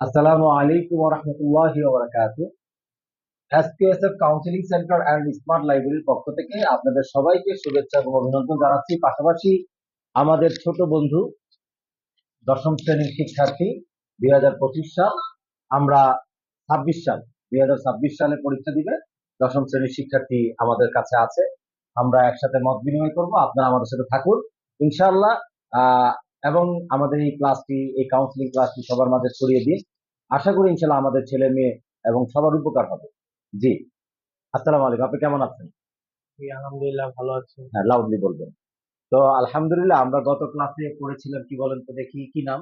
আসসালামু আলাইকুম রহমতুল্লাহ ওবরাকাত SPSF counselling centre and smart লাইব্রেরির পক্ষ থেকে আপনাদের সবাইকে শুভেচ্ছা এবং অভিনন্দন জানাচ্ছি। পাশাপাশি আমাদের ছোট বন্ধু, দশম শ্রেণির শিক্ষার্থী, দুই হাজার পঁচিশ সাল, আমরা ছাব্বিশ সাল, দুই হাজার ছাব্বিশ সালে পরীক্ষা দিবে। দশম শ্রেণির শিক্ষার্থী আমাদের কাছে আছে। আমরা একসাথে মত বিনিময় করব। আপনারা আমাদের সাথে থাকুন। ইনশাআল্লাহ এবং আমাদের এই ক্লাসটি এই কাউন্সিলিং ক্লাসটি সবার মাঝে ছড়িয়ে দিন। আশা করি ইনশাআল্লাহ আমাদের ছেলে মেয়ে এবং সবার উপকার হবে। জি। আসসালামু আলাইকুম। আপনি কেমন আছেন? আলহামদুলিল্লাহ ভালো আছি। হ্যাঁ লাউডলি বলবেন। তো আলহামদুলিল্লাহ আমরা গত ক্লাসে পড়েছিলাম কি বলেন তো দেখি কি নাম?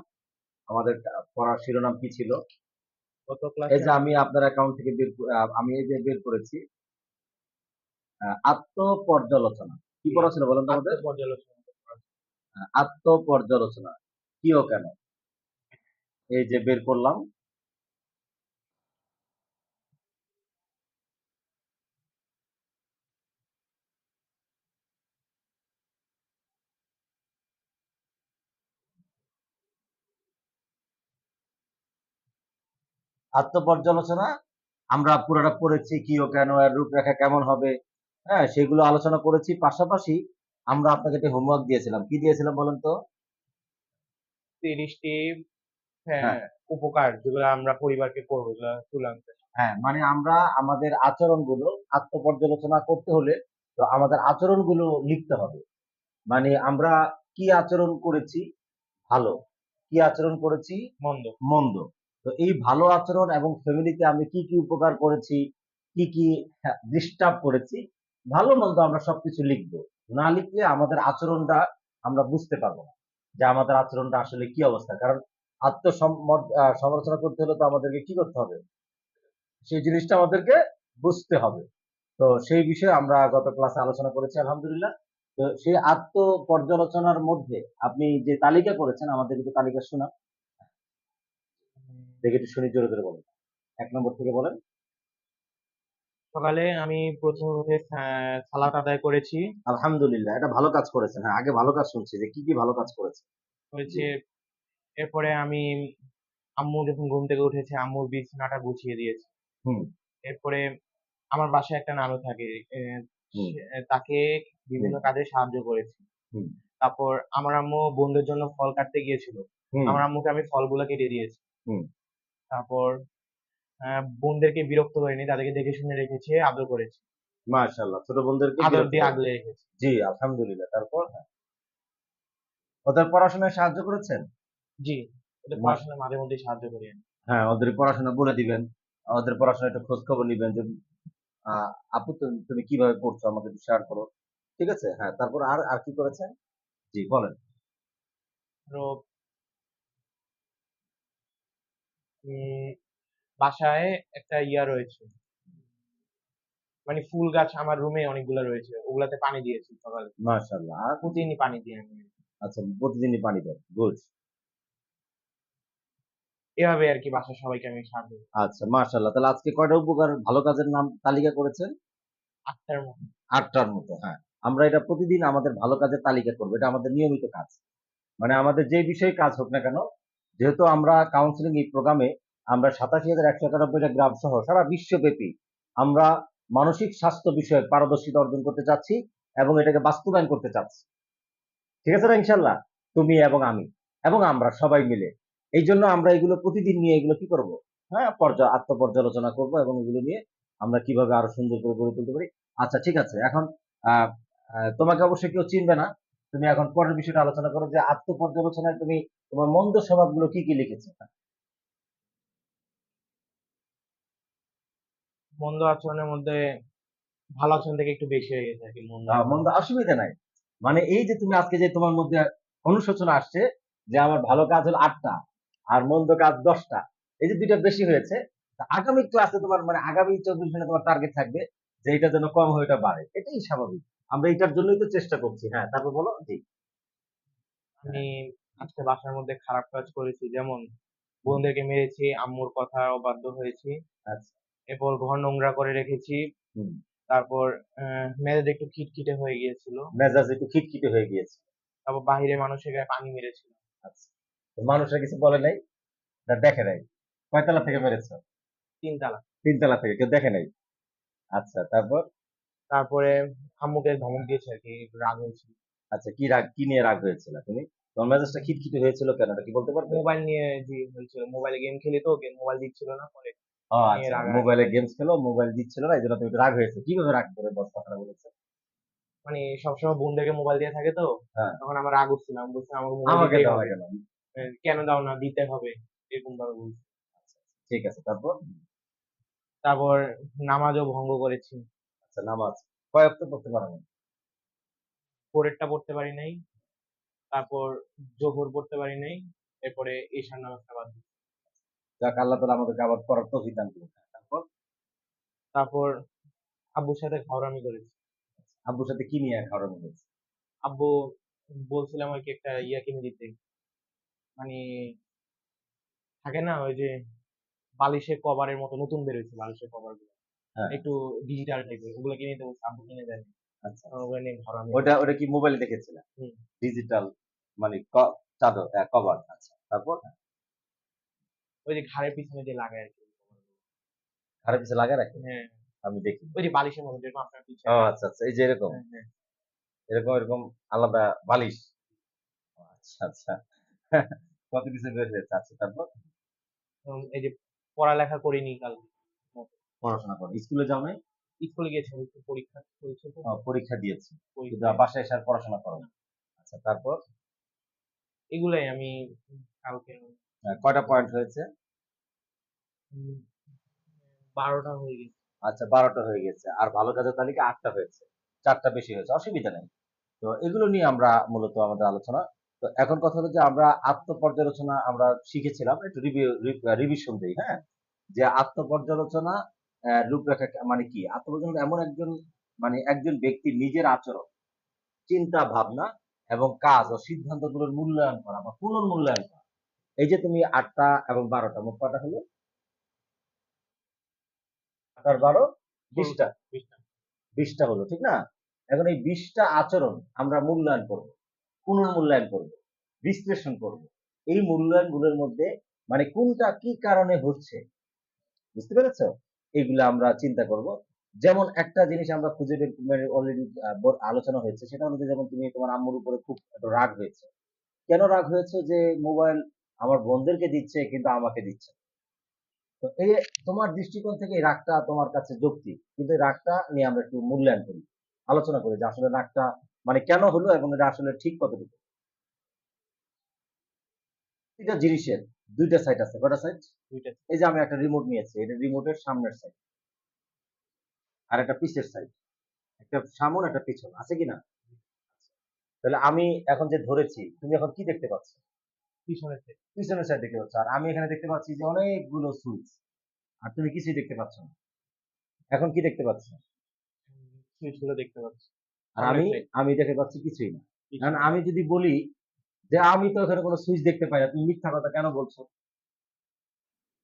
আমাদের পড়ার শিরোনাম কি ছিল? গত এই যে আমি আপনার অ্যাকাউন্ট থেকে বের আমি এই যে বের করেছি আত্মপর্যালোচনা। কি ছিল বলেন তো আমাদের? পর্যালোচনা আত্মপর্যালোচনা। কি ও কেন? এই যে বের করলাম। আত্মপর্যালোচনা আমরা পুরোটা পড়েছি কি ও কেন এর রূপরেখা কেমন হবে হ্যাঁ সেগুলো আলোচনা করেছি। পাশাপাশি আমরা আপনাকে একটা হোমওয়ার্ক দিয়েছিলাম। কি দিয়েছিলাম বলেন তো? তিরিশটি হ্যাঁ, হ্যাঁ। উপকার যেগুলো আমরা পরিবারকে করব তুলাম হ্যাঁ মানে আমরা আমাদের আচরণগুলো আত্মপর্যালোচনা করতে হলে তো আমাদের আচরণগুলো লিখতে হবে। মানে আমরা কি আচরণ করেছি? ভালো। কি আচরণ করেছি? মন্দ। মন্দ। তো এই ভালো আচরণ এবং ফ্যামিলিতে আমি কি কি উপকার করেছি, কি কি ডিস্টার্ব করেছি, ভালো মন্দ আমরা সবকিছু লিখব। না লিখলে আমাদের আচরণটা আমরা বুঝতে পারব না যে আমাদের আচরণটা আসলে কি অবস্থা। কারণ আত্মসমালোচনা করতে হলে তো আমাদেরকে কি করতে হবে? সেই জিনিসটা আমাদেরকে বুঝতে হবে। তো সেই বিষয়ে আমরা গত ক্লাসে আলোচনা করেছি, আলহামদুলিল্লাহ। তো সেই আত্ম পর্যালোচনার মধ্যে আপনি যে তালিকা করেছেন, আমাদের একটু তালিকা শোনা দেখে একটু শুনি জোরে জোরে বলেন। এক নম্বর থেকে বলেন। সকালে আমি প্রথম সালাত আদায় করেছি। আলহামদুলিল্লাহ এটা ভালো কাজ করেছেন। হ্যাঁ আগে ভালো কাজ শুনছি যে কি কি ভালো কাজ করেছে করেছি এরপরে আমি আম্মু যখন ঘুম থেকে উঠেছে আম্মুর বিছানাটা গুছিয়ে দিয়েছি। হুম। এরপরে আমার বাসায় একটা নানু থাকে তাকে বিভিন্ন কাজে সাহায্য করেছি। হুম। তারপর আমার আম্মু বোনদের জন্য ফল কাটতে গিয়েছিল। আমার আম্মুকে আমি ফলগুলো কেটে দিয়েছি। হুম। তারপর বোনদেরকে বিরক্ত করিনি তাদেরকে দেখে শুনে রেখেছি আদর করেছি। মাশাআল্লাহ ছোট বোনদেরকে আদর দিয়ে আগলে রেখেছি। জি আলহামদুলিল্লাহ তারপর? হ্যাঁ। ওদের পড়াশোনায় সাহায্য করেছেন? জি ওদের বাহ। পড়াশোনায় মাঝে মধ্যে সাহায্য করি হ্যাঁ ওদের পড়াশোনা বলে দিবেন ওদের পড়াশোনা একটু খোঁজ খবর নিবেন যে আপু তুমি- তুমি কীভাবে পড়ছো আমাকে একটু শেয়ার করো। ঠিক আছে? হ্যাঁ তারপর আর আর কি করেছেন? জি বলেন আরও উম, বাসায় একটা ইয়া রয়েছে। মানে ফুল গাছ আমার রুমে অনেকগুলো রয়েছে। ওগুলাতে পানি দিয়েছি সকালে। মাশাআল্লাহ। আর প্রতিদিনই পানি দিই আমি। আচ্ছা প্রতিদিনই পানি দেন? গুড এভাবে আর কি বাসার সবাইকে আমি সাহায্য আচ্ছা মাশাআল্লাহ। তাহলে আজকে কয়টা উপকার ভালো কাজের নাম তালিকা করেছেন? আটটার মতো। আটটার মতো হ্যাঁ। আমরা এটা প্রতিদিন আমাদের ভালো কাজের তালিকা করব। এটা আমাদের নিয়মিত কাজ। মানে আমাদের যে বিষয়ে কাজ হোক না কেন যেহেতু আমরা কাউন্সিলিং এই প্রোগ্রামে আমরা সাতাশি হাজার একশো একানব্বইটা গ্রাম সহ সারা বিশ্বব্যাপী আমরা মানসিক স্বাস্থ্য বিষয়ে পারদর্শিতা অর্জন করতে চাচ্ছি এবং এটাকে বাস্তবায়ন করতে চাচ্ছি। ঠিক আছে না ইনশাল্লাহ তুমি এবং আমি এবং আমরা সবাই মিলে। এই জন্য আমরা এগুলো প্রতিদিন নিয়ে এগুলো কি করব? হ্যাঁ পর্যায় আত্মপর্যালোচনা করব এবং এগুলো নিয়ে আমরা কীভাবে আরও সুন্দর করে গড়ে তুলতে পারি? আচ্ছা ঠিক আছে। এখন তোমাকে অবশ্যই কেউ চিনবে না। তুমি এখন পরের বিষয়টা আলোচনা করো যে আত্মপর্যালোচনায় তুমি তোমার মন্দ স্বভাবগুলো কি কি লিখেছো? মন্দ আচরণের মধ্যে ভালো আচরণ থেকে একটু বেশি হয়ে গেছে আর কি মন্দ মন্দ অসুবিধা নাই। মানে এই যে তুমি আজকে যে তোমার মধ্যে অনুশোচনা আসছে যে আমার ভালো কাজ হলো আটটা আর মন্দ কাজ দশটা এই যে দুইটা বেশি হয়েছে আগামী ক্লাসে তোমার মানে আগামী চব্বিশ ঘণ্টা তোমার টার্গেট থাকবে যে এটা যেন কম হয়ে এটা বাড়ে এটাই স্বাভাবিক। আমরা এটার জন্যই তো চেষ্টা করছি। হ্যাঁ তারপর বলো? জি। আমি আজকে বাসার মধ্যে খারাপ কাজ করেছি। যেমন বোনদেরকে মেরেছি আম্মুর কথা অবাধ্য হয়েছি। আচ্ছা। এরপর ঘর নোংরা করে রেখেছি। তারপর মেজাজ একটু খিটখিটে হয়ে গিয়েছিল। মেজাজ একটু খিটখিটে হয়ে গিয়েছে। তারপর বাহিরে মানুষের গায়ে পানি মেরেছিল। আচ্ছা। মানুষরা কিছু বলে নাই? দেখে নাই? কয়তলা থেকে মেরেছো? তিনতলা। তিনতলা থেকে কেউ দেখে নাই? আচ্ছা তারপর? তারপরে আম্মুকে ধমক দিয়েছে আর কি রাগ হয়েছিল আচ্ছা কি রাগ কি নিয়ে রাগ হয়েছিল তুমি? তোমার মেজাজটা খিটখিটে হয়েছিল কেন? এটা কি বলতে পারবে? মোবাইল নিয়ে যে হয়েছিল মোবাইলে গেম খেলি তো গেম মোবাইল দিচ্ছিল না পরে আচ্ছা। মোবাইলে গেমস খেলো মোবাইল দিচ্ছিল না এই জন্য তুমি রাগ হয়েছে। কীভাবে রাগ করে বস কথাটা বলেছে? মানে সবসময় বোনদেরকে মোবাইল দিয়ে থাকে তো হ্যাঁ। তখন আমার রাগ উঠছিল আমি বলছি আমাকে মোবাইল আমাকে দিতেই দাও কেন কেন দাও না দিতে হবে এরকম ভাবে বলছি। ঠিক আছে তারপর? তারপর নামাজও ভঙ্গ করেছি। আচ্ছা নামাজ কয়েক তো পড়তে পারো না। পরেরটা পড়তে পারি নাই তারপর জোহর পড়তে পারি নাই এরপরে ঈশান নামাজটা বাদ দিই। যাক আল্লাহ তালা আমাদেরকে আবার পড়ার দান করুন তারপর? তারপর আব্বুর সাথে ঘরামি করেছি। আব্বুর সাথে কি নিয়ে খাওয়ানো করেছি? আব্বু বলছিলাম আর কি একটা ইয়া কিনে দিতে। মানে থাকে না ওই যে বালিশের কভারের মতো নতুন বেরোয়েছে বালিশের কভারগুলো। একটু ডিজিটাল টাইপের ওগুলো কিনে বলছে আব্বু কিনে দেয়নি আচ্ছা। ওগুলো নিয়ে ঘরামি ওটা ওটা কি মোবাইলে দেখেছিলাম ডিজিটাল মানে চাদর কভার আচ্ছা। তারপর? ওই যে ঘাড়ের পিছনে যে লাগায় আর কি। ঘরের পিছে লাগা রাখি? হ্যাঁ। আমি দেখি। ওই যে বালিশের মতো যেরকম আপনার পিছনে ও আচ্ছা আচ্ছা এই যে এরকম? হ্যাঁ, হ্যাঁ। এরকম এরকম আলাদা বালিশ? আচ্ছা আচ্ছা। কত কিছু বের হয়েছে? আচ্ছা তারপর? এই যে পড়ালেখা করিনি কাল পড়াশোনা করো। স্কুলে যাও নাই? স্কুলে গেছি একটু পরীক্ষা পরীক্ষা দিয়েছি। কিন্তু বাসায় এসে আর পড়াশোনা করো না। আচ্ছা তারপর? এগুলাই আমি কালকে কয়টা পয়েন্ট হয়েছে? বারোটা হয়ে গেছে। আচ্ছা বারোটা হয়ে গেছে। আর ভালো কাজের তালিকা আটটা হয়েছে। চারটা বেশি হয়েছে অসুবিধা নেই। তো এগুলো নিয়ে আমরা মূলত আমাদের আলোচনা। তো এখন কথা হলো যে আমরা আত্মপর্যালোচনা আমরা শিখেছিলাম একটু রিভিউ রিভিশন দিই হ্যাঁ? যে আত্মপর্যালোচনা রূপরেখা মানে কি? আত্মপর্যালোচনা এমন একজন মানে একজন ব্যক্তির নিজের আচরণ চিন্তা ভাবনা এবং কাজ ও সিদ্ধান্তগুলোর মূল্যায়ন করা বা পুনর্মূল্যায়ন করা। এই যে তুমি আটটা এবং বারোটা মোট কটা হলো? আট আর বারো? বিশটা। বিশটা। বিশটা হলো ঠিক না? এখন এই বিশটা আচরণ আমরা মূল্যায়ন করব পুনর্মূল্যায়ন করব বিশ্লেষণ করব। এই মূল্যায়নগুলোর মধ্যে মানে কোনটা কি কারণে হচ্ছে? বুঝতে পেরেছ? এইগুলো আমরা চিন্তা করব। যেমন একটা জিনিস আমরা খুঁজে বের মানে অলরেডি আলোচনা হয়েছে, সেটা যে যেমন তুমি তোমার আম্মুর উপরে খুব রাগ হয়েছে। কেন রাগ হয়েছে? যে মোবাইল আমার বোনদেরকে দিচ্ছে, কিন্তু আমাকে দিচ্ছে তো এই তোমার দৃষ্টিকোণ থেকে এই রাগটা তোমার কাছে যুক্তি, কিন্তু এই রাগটা নিয়ে আমরা একটু মূল্যায়ন করি, আলোচনা করি যে আসলে রাগটা মানে কেন হলো এবং এটা আসলে ঠিক কতটুকু? এটা জিনিসের। দুইটা সাইড আছে কটা সাইড দুইটা এই যে আমি একটা রিমোট নিয়েছি এটা রিমোটের সামনের সাইড আর একটা পিছের সাইড একটা সামন একটা পিছন। আছে কি না? তাহলে আমি এখন যে ধরেছি তুমি এখন কি দেখতে পাচ্ছ? পিছনের থেকে পিছনের সাইড দেখতে পাচ্ছ। আর আমি এখানে দেখতে পাচ্ছি যে অনেকগুলো সুইচ আর তুমি কিছুই দেখতে পাচ্ছ না। এখন কি দেখতে পাচ্ছ? সুইচগুলো দেখতে পাচ্ছি আর আমি আমি দেখতে পাচ্ছি কিছুই না। কারণ আমি যদি বলি যে আমি তো এখানে কোনো সুইচ দেখতে পাই না তুমি মিথ্যা কথা কেন বলছো?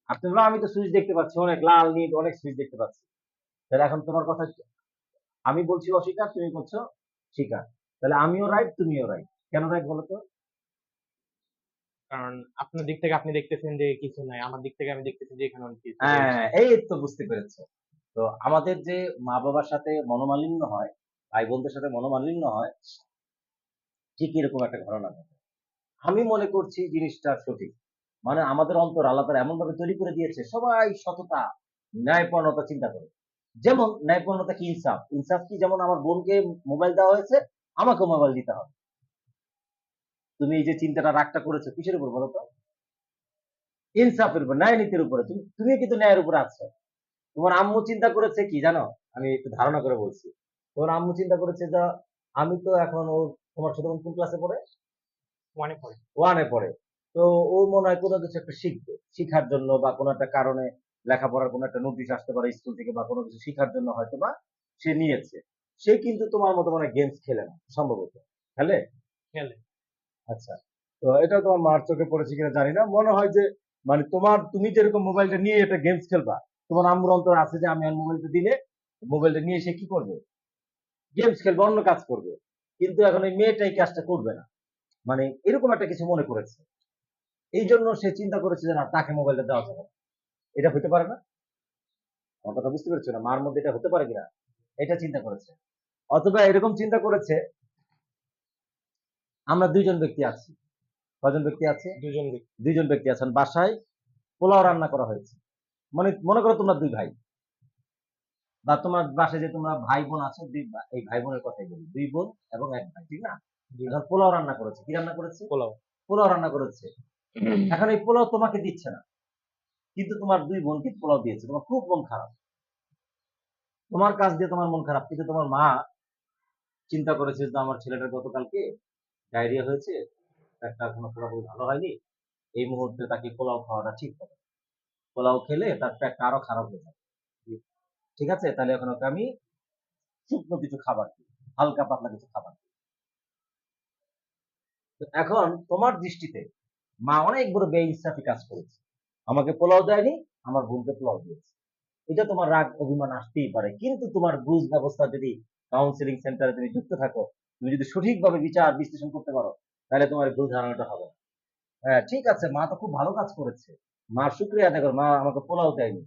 আর তুমি বলো, আমি তো সুইচ দেখতে পাচ্ছি অনেক লাল নীল অনেক সুইচ দেখতে পাচ্ছি। তাহলে এখন তোমার কথা আমি বলছি অস্বীকার তুমি বলছো স্বীকার। তাহলে আমিও রাইট তুমিও রাইট কেন রাইট বলো তো? কারণ আপনার দিক থেকে আপনি দেখতেছেন যে কিছু নাই আমার দিক থেকে আমি দেখতেছি যে এখানে অনেক কিছু হ্যাঁ এই তো বুঝতে পেরেছ। তো আমাদের যে মা বাবার সাথে মনোমালিন্য হয় ভাই বোনদের সাথে মনোমালিন্য হয় ঠিক এরকম একটা ঘটনা ঘটে। আমি মনে করছি জিনিসটা সঠিক। মানে আমাদের অন্তর আল্লাহ তাআলা এমন ভাবে তৈরি করে দিয়েছে, সবাই সততা, ন্যায়পূর্ণতা চিন্তা করে। যেমন ন্যায়পূর্ণতা কি? ইনসাফ। ইনসাফ কি? যেমন আমার বোনকে মোবাইল দেওয়া হয়েছে, আমাকেও মোবাইল দিতে হবে। তুমি এই যে চিন্তাটা, রাগটা করেছ, কিসের উপর বলো তো? ইনসাফের উপর, ন্যায় নীতির উপরে। তুমি তুমি কিন্তু ন্যায়ের উপরে আছো। তোমার আম্মু চিন্তা করেছে কি জানো? আমি একটু ধারণা করে বলছি। তোমার আম্মু চিন্তা করেছে যে, আমি তো এখন ও তোমার ছোট বোন কোন ক্লাসে পড়ে? ওয়ানে পড়ে। তো ও মনে হয় কোনো কিছু একটা শিখবে শিখার জন্য বা কোনো একটা কারণে লেখাপড়ার কোনো একটা নোটিশ আসতে পারে স্কুল থেকে বা কোনো কিছু শিখার জন্য হয়তো বা সে নিয়েছে। সে কিন্তু তোমার মতো মানে গেমস খেলে না সম্ভবত। খেলে? খেলে। আচ্ছা। তো এটা তোমার মার চোখে পড়েছে কিনা জানি না। মনে হয় যে মানে তোমার তুমি যেরকম মোবাইলটা নিয়ে এটা গেমস খেলবা তোমার আম্মুর অন্তর আছে যে আমি আর মোবাইলটা দিলে মোবাইলটা নিয়ে সে কি করবে? গেমস খেলবে অন্য কাজ করবে। কিন্তু এখন এই মেয়েটা এই কাজটা করবে না। মানে এরকম একটা কিছু মনে করেছে। এই জন্য সে চিন্তা করেছে যে না তাকে মোবাইলটা দেওয়া যাবে এটা হতে পারে না? আমার কথা বুঝতে পেরেছ না? মার মধ্যে এটা হতে পারে কিনা? এটা চিন্তা করেছে। অথবা এরকম চিন্তা করেছে আমরা দুইজন ব্যক্তি আছি। কজন ব্যক্তি আছে? দুজন দুইজন ব্যক্তি আছেন। বাসায় পোলাও রান্না করা হয়েছে। মানে মনে করো তোমরা দুই ভাই। বা তোমার বাসায় যে তোমরা ভাই বোন আছো দুই এই ভাই বোনের কথাই বলি। দুই বোন এবং এক ভাই ঠিক না? পোলাও রান্না করেছে। কি রান্না করেছে? পোলাও। পোলাও রান্না করেছে। এখন এই পোলাও তোমাকে দিচ্ছে না। কিন্তু তোমার দুই বোনকে পোলাও দিয়েছে। তোমার খুব মন খারাপ। তোমার কাজ দিয়ে তোমার মন খারাপ। কিন্তু তোমার মা চিন্তা করেছে যে আমার ছেলেটার গতকালকে ডায়রিয়া হয়েছে। একটা কোনো পুরোপুরি ভালো হয়নি। এই মুহূর্তে তাকে পোলাও খাওয়াটা ঠিক হবে। পোলাও খেলে তার পেটটা আরও খারাপ হয়ে যাবে। ঠিক আছে? তাহলে এখন ওকে আমি শুকনো কিছু খাবার দিই। হালকা পাতলা কিছু খাবার এখন তোমার দৃষ্টিতে মা অনেক বড় বেইনসাফি কাজ করেছে। আমাকে পোলাও দেয়নি, আমার বোনকে পোলাও দিয়েছে। এটা তোমার রাগ, অভিমান আসতেই পারে। কিন্তু তোমার বুঝ ব্যবস্থা যদি কাউন্সিলিং সেন্টারে তুমি যুক্ত থাকো, তুমি যদি সঠিকভাবে বিচার বিশ্লেষণ করতে পারো, তাহলে তোমার ভুল ধারণাটা হবে হ্যাঁ ঠিক আছে, মা তো খুব ভালো কাজ করেছে। মা শুক্রিয়া করো মা আমাকে পোলাও দেয়নি।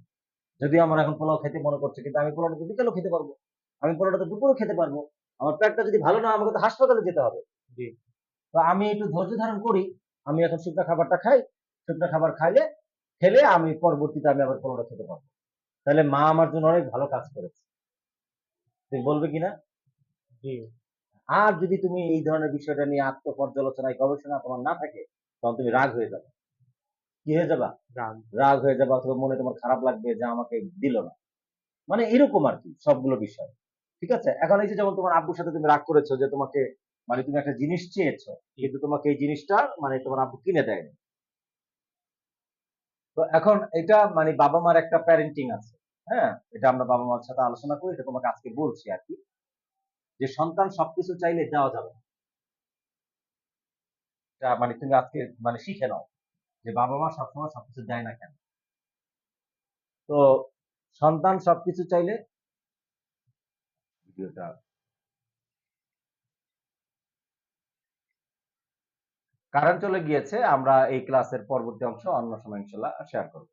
যদিও আমার এখন পোলাও খেতে মনে করছে, কিন্তু আমি পোলাওটা তো বিকেলেও খেতে পারব। আমি পোলাওটা তো দুপুরেও খেতে পারব। আমার পেটটা যদি ভালো না আমাকে তো হাসপাতালে যেতে হবে। তো আমি একটু ধৈর্য ধারণ করি আমি এখন শুকনো খাবারটা খাই শুকনো খাবার খাইলে খেলে আমি পরবর্তীতে আমি আবার পোলাওটা খেতে পারব। তাহলে মা আমার জন্য অনেক ভালো কাজ করেছে। তুমি বলবে কিনা জি। আর যদি তুমি এই ধরনের বিষয়টা নিয়ে আত্মপর্যালোচনায় গবেষণা তোমার না থাকে তখন তুমি রাগ হয়ে যাবে। কি হয়ে যাবা? রাগ। রাগ হয়ে যাবে অথবা মনে তোমার খারাপ লাগবে যে আমাকে দিল না। মানে এরকম আর কি সবগুলো বিষয়। ঠিক আছে? এখন এই যে যেমন তোমার আব্বুর সাথে তুমি রাগ করেছ যে তোমাকে মানে তুমি একটা জিনিস চেয়েছো কিন্তু তোমাকে এই জিনিসটা মানে তোমার আব্বু কিনে দেয়নি। তো এখন এটা মানে বাবা মার একটা প্যারেন্টিং আছে হ্যাঁ? এটা আমরা বাবা মার সাথে আলোচনা করি এটা তোমাকে আজকে বলছি আর কি। যে সন্তান সবকিছু চাইলে দেওয়া যাবে না। মানে তুমি আজকে মানে শিখে নাও যে বাবা মা সবসময় সবকিছু দেয় না কেন। তো সন্তান সবকিছু চাইলে ভিডিওটা কারেন্ট চলে গিয়েছে আমরা এই ক্লাসের পরবর্তী অংশ অন্য সময় ইনশাল্লাহ শেয়ার করব।